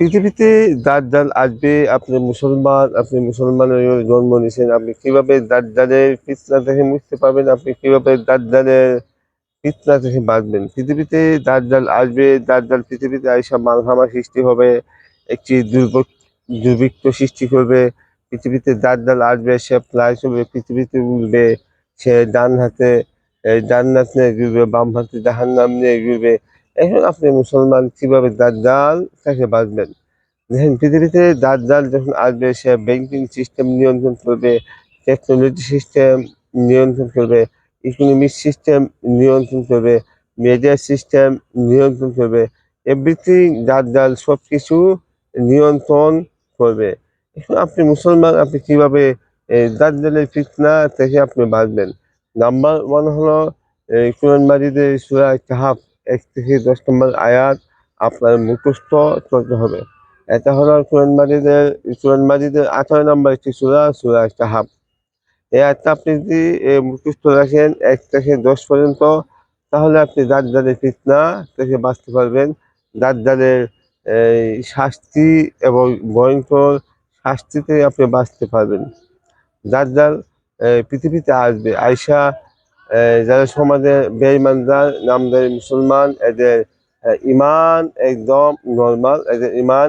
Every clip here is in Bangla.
পৃথিবীতে দাজ্জাল আসবে, আপনি মুসলমান, আপনি মুসলমানের জন্ম নিয়েছেন আপনি কীভাবে দাজ্জালের ফিতনা থেকে মুক্তি পাবেন, আপনি কীভাবে দাজ্জালের ফিতনা থেকে বাঁচবেন? পৃথিবীতে দাজ্জাল আসবে, দাজ্জাল পৃথিবীতে আইসা মালহামা সৃষ্টি হবে, একটি দুর্ভোগ দুর্ভিক্ষ সৃষ্টি করবে, পৃথিবীতে দাজ্জাল আসবে, সে প্লাই চলবে, পৃথিবীতে উঠবে সে ডান হাতে ডান জান্নাত নিয়ে ঘুরবে, বাম হাতে জাহান্নাম নিয়ে ঘুরবে এখন আপনি মুসলমান কীভাবে দাজ্জাল থেকে বাঁচবেন দেখেন, পৃথিবীতে দাজ্জাল যখন আসবে, সে ব্যাংকিং সিস্টেম নিয়ন্ত্রণ করবে টেকনোলজি সিস্টেম নিয়ন্ত্রণ করবে ইকোনমিক সিস্টেম নিয়ন্ত্রণ করবে মিডিয়া সিস্টেম নিয়ন্ত্রণ করবে এভরিথিং দাজ্জাল সব কিছু নিয়ন্ত্রণ করবে। এখন আপনি মুসলমান, আপনি কীভাবে দাজ্জালের ফিতনা থেকে আপনি বাঁচবেন নাম্বার ওয়ান হলো কোরআন মাজিদে সুরা কাহাফ। এক থেকে দশ নম্বর আয়াত আপনার মুখস্থ করতে হবে। এটা হলো কোরআন মাজিদের কোরআন মাজিদের আঠারো নম্বর একটি সুরা সুরা কাহাফ এই আয়াতটা আপনি যদি মুখস্থ রাখেন এক থেকে দশ পর্যন্ত তাহলে আপনি দাজ্জালের ফিতনা থেকে বাঁচতে পারবেন। এই শাস্তি এবং ভয়ঙ্কর শাস্তিতে আপনি বাঁচতে পারবেন। এই, পৃথিবীতে আসবে। আয়সা যারা সমাজে বেঈমানদার নামদারি মুসলমান, এদের ইমান একদম নর্মাল এদের ইমান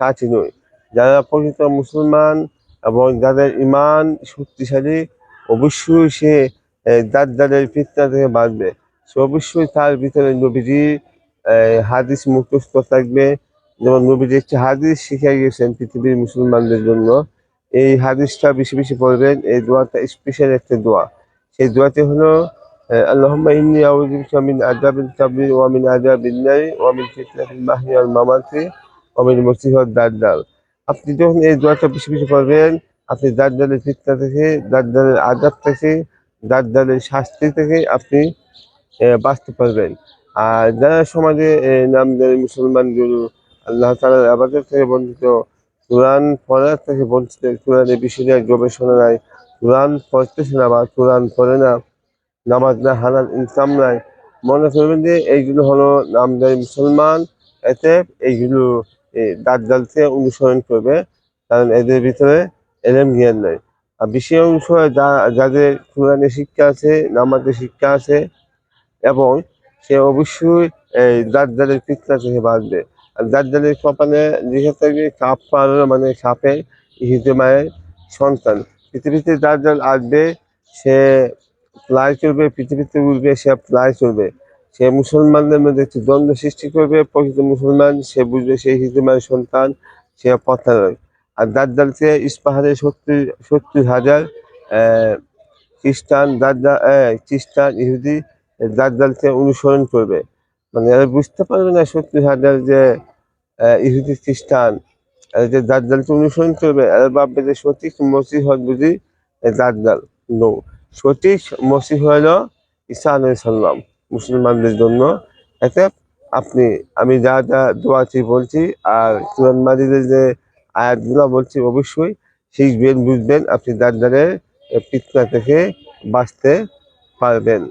কাছে নয়। যারা প্রকৃত মুসলমান এবং যাদের ইমান শক্তিশালী, অবশ্যই সে দাজ্জালের ফিতনা থেকে বাঁচবে। সে অবশ্যই তার ভিতরে নবীজি হাদিস মুখস্থ থাকবে। যেমন নবীজি একটি হাদিস শিখে গেছেন পৃথিবীর মুসলমানদের জন্য। এই হাদিসটা বেশি বেশি পড়বেন, এই দোয়াটা স্পেশাল একটা দোয়া। সেই দোয়াটি হলো আযাবিন নার ওয়া মিন ফিতনাতিল মাহইয়া ওয়াল মামাতি ওয়া মিন মুসিবাতিদ দাজ্জাল। আপনি যখন এই দোয়াটা বেশি বেশি পড়বেন আপনি দাজ্জালের ফিতনা থেকে দাজ্জালের আযাব থেকে দাজ্জালের শাস্তি থেকে আপনি বাঁচতে পারবেন। আর যারা সমাজে আহ, নামদারি মুসলমানগুলো আল্লাহ তাআলার আবাদত থেকে বঞ্চিত কোরআন পড়ার থেকে বঞ্চিত কোরআনের বিষয় নিয়ে গবেষণা নাই কোরআন পড়তেছে না বা কোরআন পড়ে না, নামাজ না, হালাল ইনকাম নাই, মনে করবেন যে এইগুলো হলো নামদারি মুসলমান, এতে এইগুলো এই দাজ্জাল অনুসরণ করবে, কারণ এদের ভিতরে এলেম জ্ঞান নাই। আর বিশেষ অংশ যাদের কোরআনের শিক্ষা আছে নামাজের শিক্ষা আছে, এবং সে অবশ্যই এই দাজ্জালের ফিতনা থেকে বাঁচবে। আর দাজ্জালের কপালে লিখে থাকবে কাপ পার মানে সাপে হিতে মায়ের সন্তান। পৃথিবীতে দাজ্জাল আসবে, সে প্লাই চলবে, পৃথিবীতে উঠবে সে প্লাই চলবে। সে মুসলমানদের মধ্যে একটি দ্বন্দ্ব সৃষ্টি করবে, প্রকৃত মুসলমান, সে বুঝবে সেই হিজমায়ের সন্তান, সে পথা নয় আর দাজ্জালকে ইস্পাহারে সত্তর সত্তর হাজার খ্রিস্টান, দাজ্জা খ্রিস্টান, ইহুদি দাজ্জালকে অনুসরণ করবে। মানে বুঝতে পারবে না সত্তর হাজার যে ইহুদি খ্রিস্টান। যে দাজ্জালকে অনুসরণ করবে এরা ভাববে যে সঠিক মসিহ বুঝি, এ দাজ্জাল নো সঠিক মসিহ হলো ঈসা আলাইহিস সালাম, মুসলমানদের জন্য। এতে আপনি, আমি যা যা দোয়াটি বলছি, আর কোরআন যে আয়াতগুলো বলছি অবশ্যই শিখবেন বুঝবেন, আপনি দাজ্জালের ফিতনা থেকে বাঁচতে পারবেন।